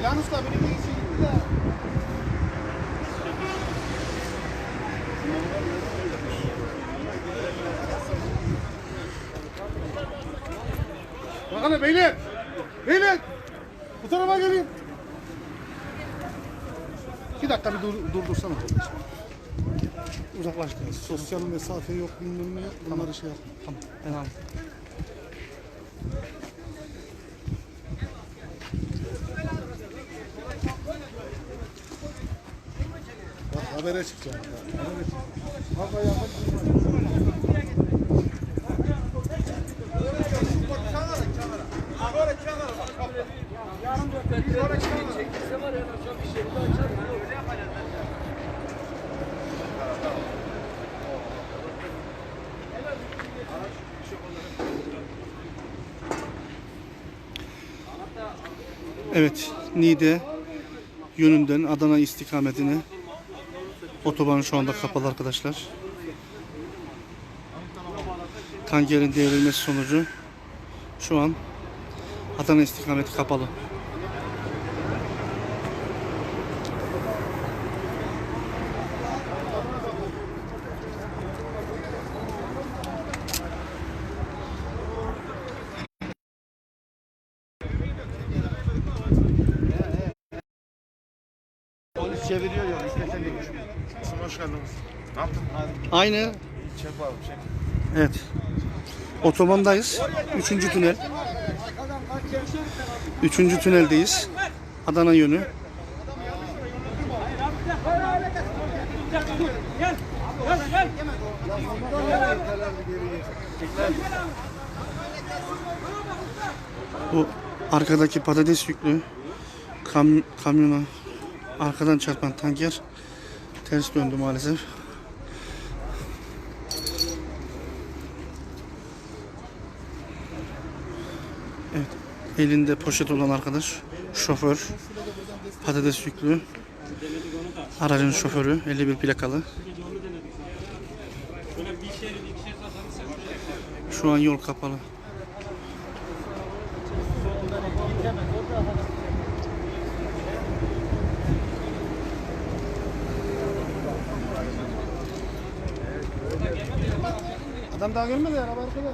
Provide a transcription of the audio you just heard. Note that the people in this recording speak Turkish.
İlhan Usta benim işe gitti de. Bakalım beyler. Beyler. Bu tarafa gelin. Bir dakika bir dur, durdursana. Uzaklaştınız. Sosyal mesafe yok bilmem ne. Bunları şey yapma. Tamam. Ben aldım. Habere çıkacağım. Habere. Evet, Niğde yönünden Adana istikametine otoban şu anda kapalı arkadaşlar. Tankerin devrilmesi sonucu şu an Adana istikameti kapalı. Çeviriyor ya. İstesen de Hoş geldiniz. Ne yaptın? Aynı Çek var çek. Evet. Otobandayız. Üçüncü tünel. Üçüncü tüneldeyiz. Adana yönü. Bu arkadaki patates yüklü kam kamyona arkadan çarpan tanker ters döndü maalesef. Evet. Elinde poşet olan arkadaş şoför patates yüklü aracın şoförü 51 plakalı. Şu an yol kapalı. Adam daha gelmedi araba arkada.